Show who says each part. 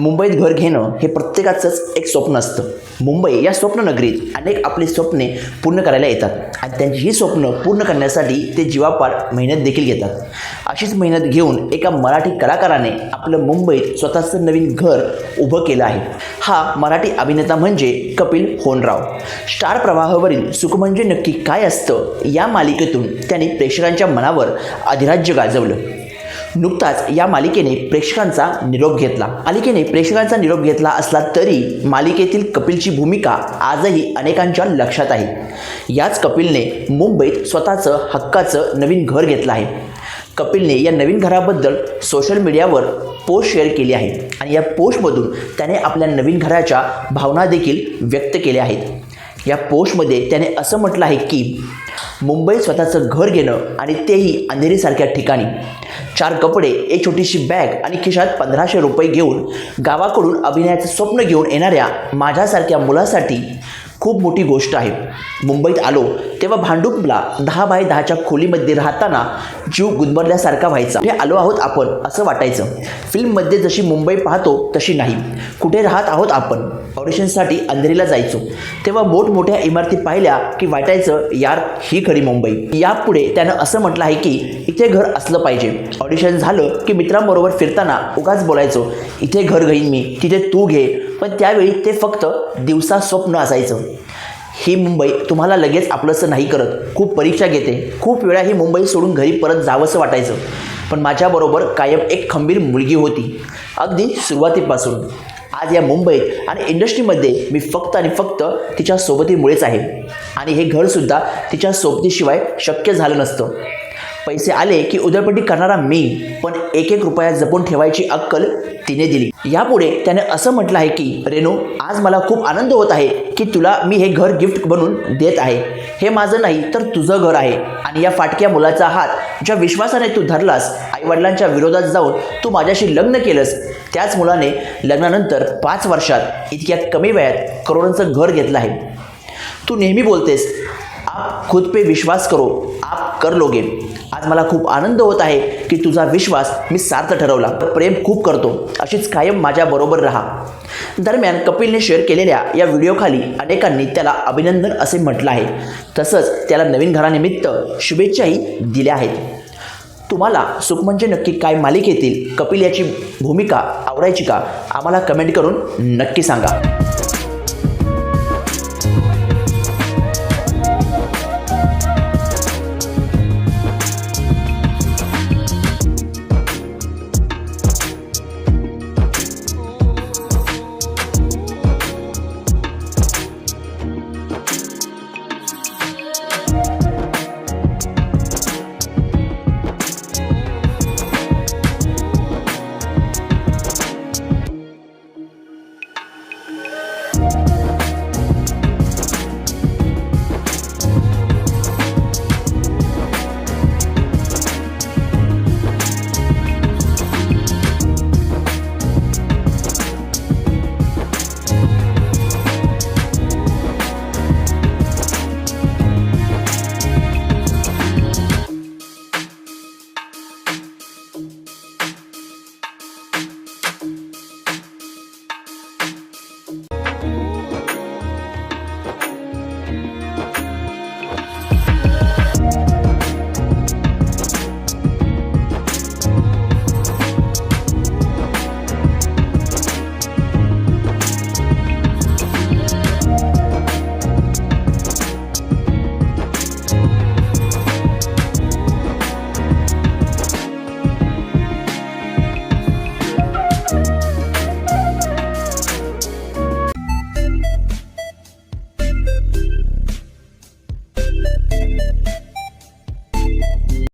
Speaker 1: मुंबईत घर घेणं हे प्रत्येकाचंच एक स्वप्न असतं. मुंबई या स्वप्ननगरीत अनेक आपली स्वप्ने पूर्ण करायला येतात. आणि त्यांची ही स्वप्न पूर्ण करण्यासाठी ते जीवापाड मेहनत देखील घेतात. अशीच मेहनत घेऊन एका मराठी कलाकाराने आपलं मुंबईत स्वतःचं नवीन घर उभं केलं आहे. हा मराठी अभिनेता म्हणजे कपिल होनराव. स्टार प्रवाहावरील सुख म्हणजे नक्की काय असतं या मालिकेतून त्यांनी प्रेक्षकांच्या मनावर अधिराज्य गाजवलं. नुकताच या मालिकेने प्रेक्षकांचा निरोप घेतला. मालिकेने प्रेक्षकांचा निरोप घेतला असला तरी मालिकेतील कपिलची भूमिका आजही अनेकांच्या लक्षात आहे. याच कपिलने मुंबईत स्वतःचं हक्काचं नवीन घर घेतलं आहे. कपिलने या नवीन घराबद्दल सोशल मीडियावर पोस्ट शेअर केली आहे आणि या पोस्टमधून त्याने आपल्या नवीन घराच्या भावना देखील व्यक्त केल्या आहेत. या पोस्टमध्ये त्याने असं म्हटलं आहे की मुंबईत स्वतःचं घर घेणं आणि तेही अंधेरीसारख्या ठिकाणी. चार कपडे एक छोटीशी बॅग आणि खिशात पंधराशे रुपये घेऊन गावाकडून अभिनयाचं स्वप्न घेऊन येणाऱ्या माझ्यासारख्या मुलासाठी खूप मोठी गोष्ट आहे. मुंबईत आलो तेव्हा भांडुपला दहा बाय दहाच्या खोलीमध्ये राहताना जीव गुदमरल्यासारखा व्हायचा. हे आलो आहोत आपण असं वाटायचं. फिल्ममध्ये जशी मुंबई पाहतो तशी नाही. कुठे राहत आहोत आपण? ऑडिशनसाठी अंधेरीला जायचो. तेव्हा मोठमोठ्या इमारती पाहिल्या की वाटायचं यार ही खरी मुंबई. यापुढे त्यानं असं म्हटलं आहे की इथे घर असलं पाहिजे. ऑडिशन झालं की मित्रांबरोबर फिरताना उगाच बोलायचो इथे घर घेईन मी तिथे तू घे. पण त्यावेळी ते फक्त दिवसा स्वप्न असायचं. ही मुंबई तुम्हाला लगेच आपलंसं नाही करत. खूप परीक्षा घेते. खूप वेळा ही मुंबई सोडून घरी परत जावंसं वाटायचं. पण माझ्याबरोबर कायम एक खंबीर मुलगी होती. अगदी सुरुवातीपासून. आज या मुंबईत आणि इंडस्ट्रीमध्ये मी फक्त आणि फक्त तिच्या सोबतीमुळेच आहे. आणि हे घरसुद्धा तिच्या सोबतीशिवाय शक्य झालं नसतं. पैसे आले की उदळपट्टी करणारा मी पण एक एक रुपया जपून ठेवायची अक्कल तिने दिली. यापुढे त्याने असं म्हटलं आहे की रेणू आज मला खूप आनंद होत आहे की तुला मी हे घर गिफ्ट बनवून देत आहे. हे माझं नाही तर तुझं घर आहे. आणि या फाटक्या मुलाचा हात ज्या विश्वासाने तू धरलास आईवडिलांच्या विरोधात जाऊन तू माझ्याशी लग्न केलंस त्याच मुलाने लग्नानंतर पाच वर्षात इतक्यात कमी वयात करोडांचं घर घेतलं आहे. तू नेहमी बोलतेस आप खुद पे विश्वास करो कर लोगे आज मला खूप आनंद होत आहे की तुझा विश्वास मी सार्थ ठरवला. प्रेम खूप करतो. अशीच कायम माझ्याबरोबर राहा. दरम्यान कपिलने शेअर केलेल्या या व्हिडिओखाली अनेकांनी त्याला अभिनंदन असे म्हटलं आहे. तसंच त्याला नवीन घरानिमित्त शुभेच्छाही दिल्या आहेत. तुम्हाला सुख म्हणजे नक्की काय मालिकेतील कपिल याची भूमिका आवडायची का? आम्हाला कमेंट करून नक्की सांगा.